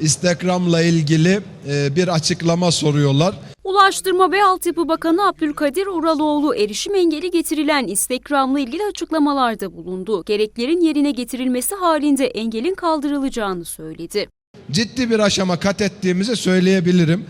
Instagram'la ilgili e, bir açıklama soruyorlar. Ulaştırma ve Altyapı Bakanı Abdülkadir Uraloğlu erişim engeli getirilen Instagram'la ilgili açıklamalarda bulundu. Gereklerin yerine getirilmesi halinde engelin kaldırılacağını söyledi. Ciddi bir aşama kat ettiğimizi söyleyebilirim.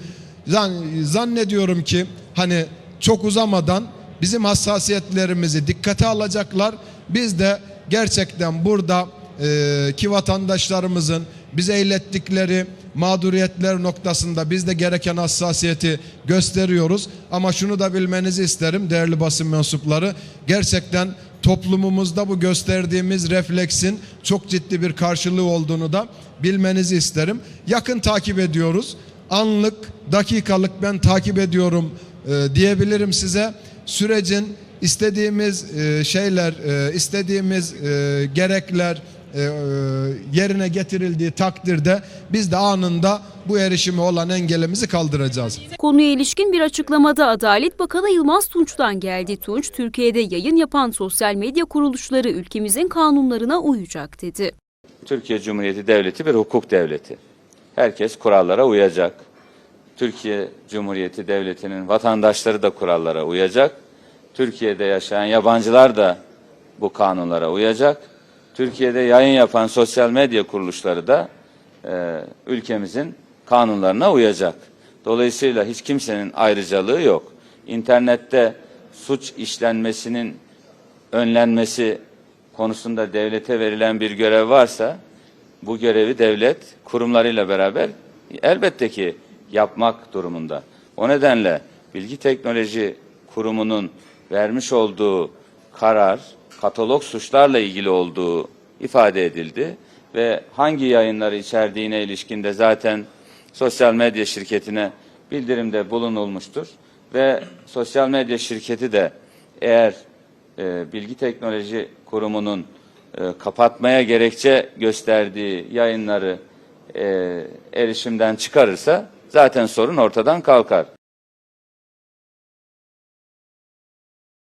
Zan- Zannediyorum ki hani çok uzamadan bizim hassasiyetlerimizi dikkate alacaklar. Biz de gerçekten burada e, ki vatandaşlarımızın bize ilettikleri mağduriyetler noktasında biz de gereken hassasiyeti gösteriyoruz. Ama şunu da bilmenizi isterim değerli basın mensupları. Gerçekten toplumumuzda bu gösterdiğimiz refleksin çok ciddi bir karşılığı olduğunu da bilmenizi isterim. Yakın takip ediyoruz. Anlık, dakikalık ben takip ediyorum e, diyebilirim size. Sürecin istediğimiz e, şeyler, e, istediğimiz e, gerekler e, e, yerine getirildiği takdirde biz de anında bu erişime olan engelimizi kaldıracağız. Konuya ilişkin bir açıklamada Adalet Bakanı Yılmaz Tunç'tan geldi. Tunç, Türkiye'de yayın yapan sosyal medya kuruluşları ülkemizin kanunlarına uyacak dedi. Türkiye Cumhuriyeti Devleti bir hukuk devleti. Herkes kurallara uyacak. Türkiye Cumhuriyeti Devleti'nin vatandaşları da kurallara uyacak. Türkiye'de yaşayan yabancılar da bu kanunlara uyacak. Türkiye'de yayın yapan sosyal medya kuruluşları da e, ülkemizin kanunlarına uyacak. Dolayısıyla hiç kimsenin ayrıcalığı yok. İnternette suç işlenmesinin önlenmesi konusunda devlete verilen bir görev varsa bu görevi devlet kurumlarıyla beraber elbette ki yapmak durumunda. O nedenle Bilgi Teknoloji Kurumu'nun vermiş olduğu karar katalog suçlarla ilgili olduğu ifade edildi ve hangi yayınları içerdiğine ilişkinde zaten sosyal medya şirketine bildirimde bulunulmuştur ve sosyal medya şirketi de eğer e, Bilgi Teknoloji Kurumu'nun e, kapatmaya gerekçe gösterdiği yayınları e, erişimden çıkarırsa zaten sorun ortadan kalkar.